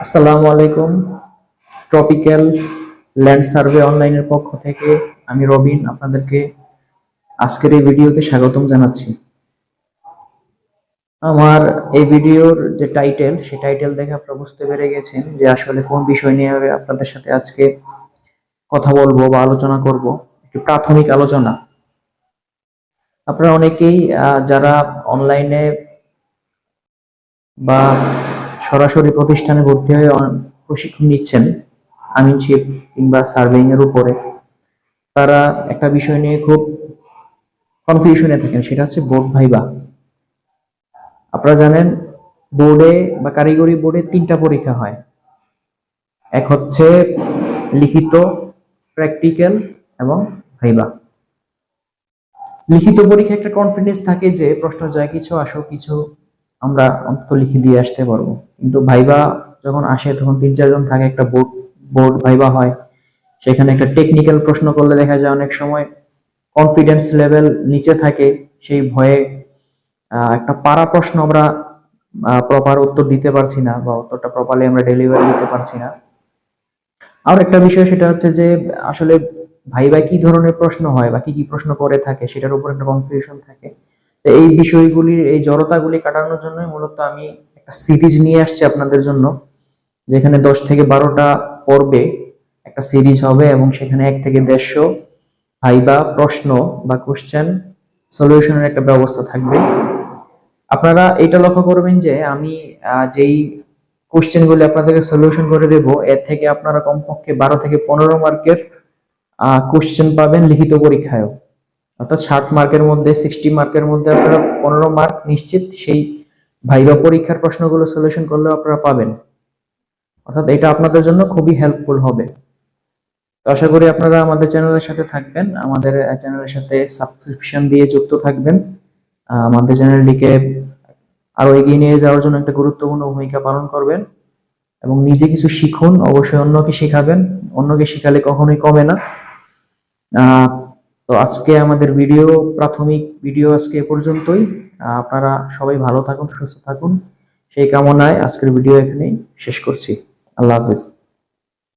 আসসালামু আলাইকুম। Tropical land survey অনলাইনের পক্ষ থেকে আমি রবিন আপনাদেরকে আজকের এই ভিডিওতে স্বাগতম জানাচ্ছি। আমার এই ভিডিওর যে টাইটেল সেই টাইটেল দেখে আপনারা বুঝতে পেরে গেছেন যে আসলে কোন বিষয় নিয়ে আমি আপনাদের সাথে আজকে কথা বলব বা আলোচনা করব। একটি প্রাথমিক আলোচনা। আপনারা অনেকেই যারা অনলাইনে বা সরাসরি প্রতিষ্ঠানে ভর্তি হয়ে প্রশিক্ষণ নিচ্ছেন আমিনশিপ কিংবা সার্ভেইং এর উপরে। তারা একটা বিষয় নিয়ে খুব কনফিউশনে থাকেন, সেটা হচ্ছে বোর্ড ভাইবা। আপনারা জানেন, বোর্ডে বা কারিগরি বোর্ডে তিনটা পরীক্ষা হয়। এক হচ্ছে লিখিত প্র্যাকটিক্যাল এবং ভাইবা। লিখিত পরীক্ষা একটা কনফিডেন্স থাকে যে প্রশ্ন যায় কিছু, আসো কিছু আমরা অন্তত লিখে দিয়ে আসতে পারব। কিন্তু ভাইবা যখন আসে, তখন তিন চারজন থাকে, একটা বোর্ড বোর্ড ভাইবা হয়। সেখানে একটা টেকনিক্যাল প্রশ্ন করলে দেখা যায় অনেক সময় কনফিডেন্স লেভেল নিচে থাকে, সেই ভয়ে একটা পারা প্রশ্ন আমরা প্রপার উত্তর দিতে পারছি না বা উত্তরটা প্রপারলি আমরা ডেলিভারি দিতে পারছি না। আর একটা বিষয় সেটা হচ্ছে যে, আসলে ভাইবা কি ধরনের প্রশ্ন হয় বা কি কি প্রশ্ন করে থাকে, সেটার উপর একটা কনফিউশন থাকে। এই বিষয়গুলির, এই জড়তাগুলি কাটানোর জন্যই মূলত আমি একটা সিরিজ নিয়ে আসছি আপনাদের জন্য, যেখানে দশ থেকে বারোটা পর্বে একটা সিরিজ হবে এবং সেখানে এক থেকে দেড়শো ভাইবা প্রশ্ন বা কোশ্চেন সলিউশনের একটা ব্যবস্থা থাকবে। আপনারা এটা লক্ষ্য করবেন যে আমি যেই কোশ্চেনগুলি আপনাদেরকে সলিউশন করে দেব, এর থেকে আপনারা কমপক্ষে বারো থেকে পনেরো মার্কের কোশ্চেন পাবেন লিখিত পরীক্ষায়ও। অর্থাৎ ষাট মার্কের মধ্যে সিক্সটি মার্কের মধ্যে আপনারা পনেরো মার্ক নিশ্চিত সেই ভাইবা পরীক্ষার প্রশ্নগুলো সলিউশন করলেও আপনারা পাবেন। অর্থাৎ এটা আপনাদের জন্য খুবই হেল্পফুল হবে। তো আশা করি আপনারা আমাদের চ্যানেলের সাথে থাকবেন। আমাদের চ্যানেলের সাথে সাবস্ক্রিপশন দিয়ে যুক্ত থাকবেন। আমাদের চ্যানেলটিকে আরও এগিয়ে নিয়ে যাওয়ার জন্য একটা গুরুত্বপূর্ণ ভূমিকা পালন করবেন এবং নিজে কিছু শিখুন, অবশ্যই অন্যকে শেখাবেন। অন্যকে শেখালে কখনোই কমে না। তো আজকে আমাদের ভিডিও প্রাথমিক ভিডিও আজকে এ পর্যন্তই। আপনারা সবাই ভালো থাকুন, সুস্থ থাকুন। সেই কামনায় আজকের ভিডিও এখানেই শেষ করছি। আল্লাহ হাফিজ।